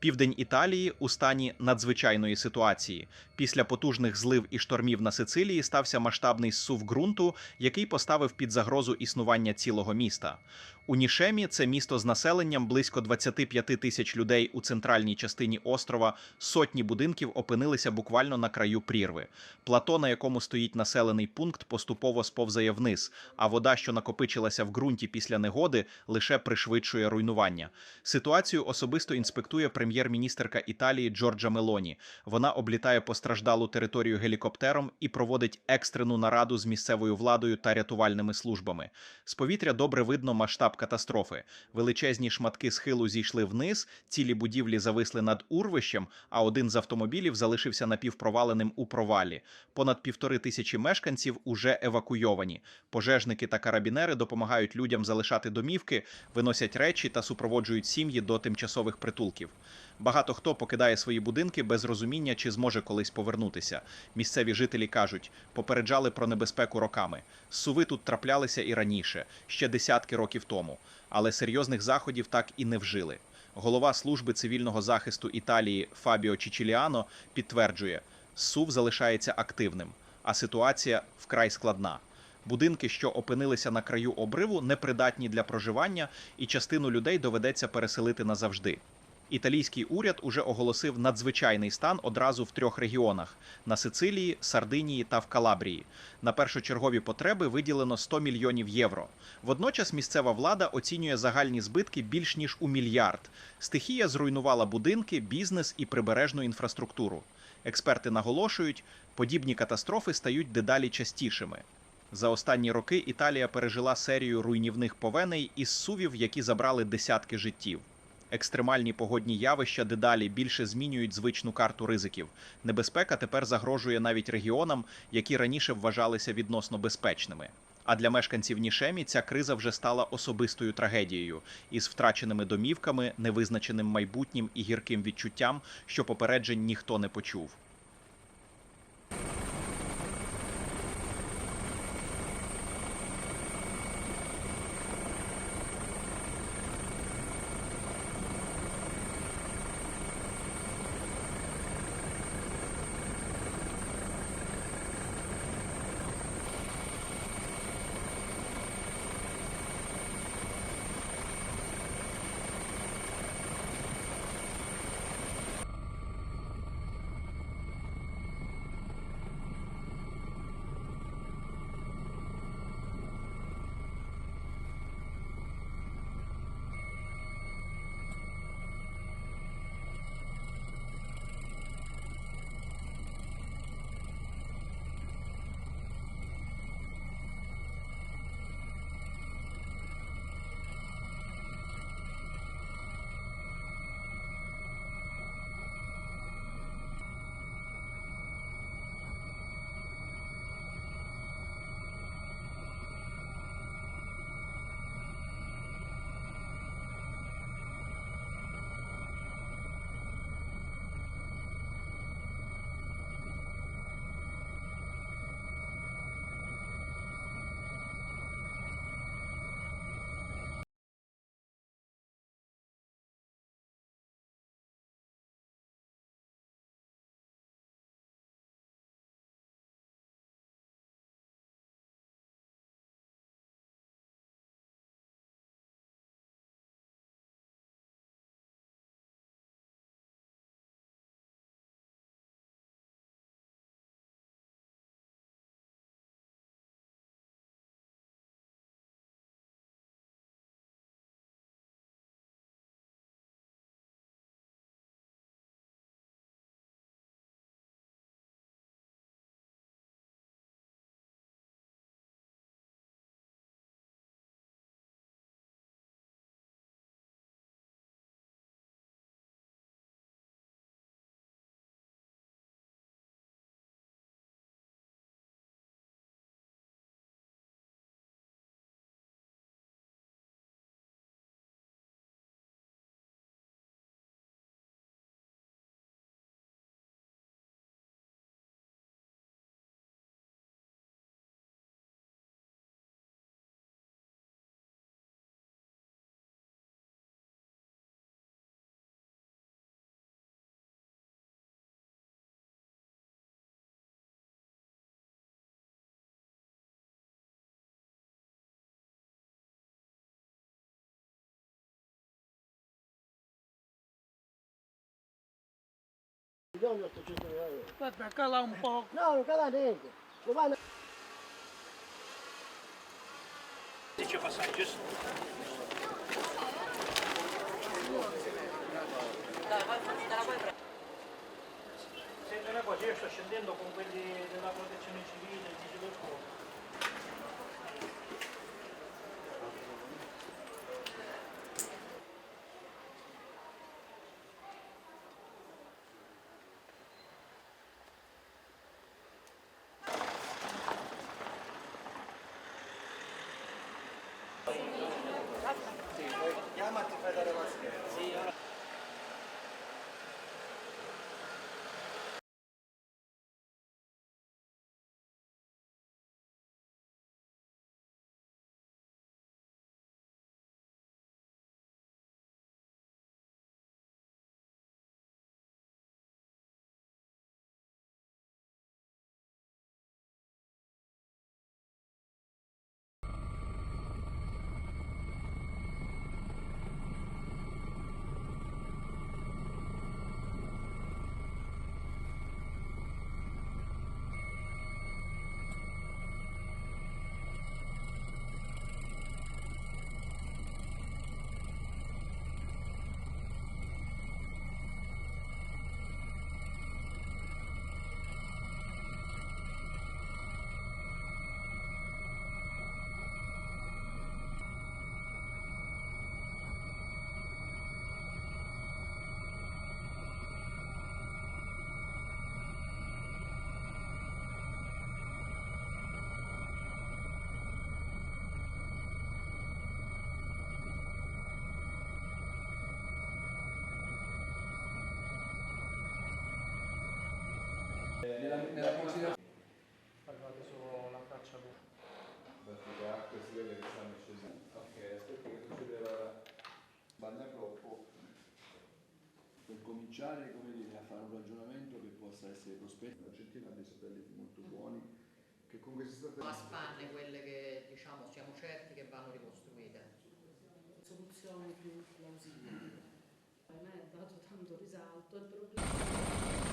Південь Італії у стані надзвичайної ситуації. Після потужних злив і штормів на Сицилії стався масштабний зсув ґрунту, який поставив під загрозу існування цілого міста. У Нішемі це місто з населенням близько 25 тисяч людей у центральній частині острова. Сотні будинків опинилися буквально на краю прірви. Плато, на якому стоїть населений пункт, поступово сповзає вниз, а вода, що накопичилася в ґрунті після негоди, лише пришвидшує руйнування. Ситуацію особисто інспектує прем'єр-міністерка Італії Джорджа Мелоні. Вона облітає постраждалу територію гелікоптером і проводить екстрену нараду з місцевою владою та рятувальними службами. З повітря добре видно масштаб катастрофи. Величезні шматки схилу зійшли вниз, цілі будівлі зависли над урвищем, а один з автомобілів залишився напівпроваленим у провалі. Понад півтори тисячі мешканців уже евакуйовані. Пожежники та карабінери допомагають людям залишати домівки, виносять речі та супроводжують сім'ї до тимчасових притулків. Багато хто покидає свої будинки без розуміння, чи зможе колись повернутися. Місцеві жителі кажуть, попереджали про небезпеку роками. Суви тут траплялися і раніше, ще десятки років тому, але серйозних заходів так і не вжили. Голова служби цивільного захисту Італії Фабіо Чічіліано підтверджує, сув залишається активним, а ситуація вкрай складна. Будинки, що опинилися на краю обриву, непридатні для проживання, і частину людей доведеться переселити назавжди. Італійський уряд уже оголосив надзвичайний стан одразу в трьох регіонах: на Сицилії, Сардинії та в Калабрії. На першочергові потреби виділено 100 мільйонів євро. Водночас місцева влада оцінює загальні збитки більш ніж у мільярд. Стихія зруйнувала будинки, бізнес і прибережну інфраструктуру. Експерти наголошують, подібні катастрофи стають дедалі частішими. За останні роки Італія пережила серію руйнівних повеней із сувів, які забрали десятки життів. Екстремальні погодні явища дедалі більше змінюють звичну карту ризиків. Небезпека тепер загрожує навіть регіонам, які раніше вважалися відносно безпечними. А для мешканців Нішемі ця криза вже стала особистою трагедією із втраченими домівками, невизначеним майбутнім і гірким відчуттям, що попереджень ніхто не почув. É vai pra cá lá um pouco. Não, não cala dentro. Não vai. Deixa eu passar disso. Sente una cosa, io sto scendendo con quelli della protezione civile, di Gilberto. 山って書いてありますね。Guardate solo la traccia Perché le acque si vede che stanno scesando. Ok, aspetta che succedeva bagna troppo. per cominciare come dire, a fare un ragionamento che possa essere prospetto. L'Argentina ha dei satelliti molto buoni che comunque si sta a spanne quelle che diciamo siamo certi che vanno ricostruite. soluzione più plausibile. A me ha dato tanto risalto il problema.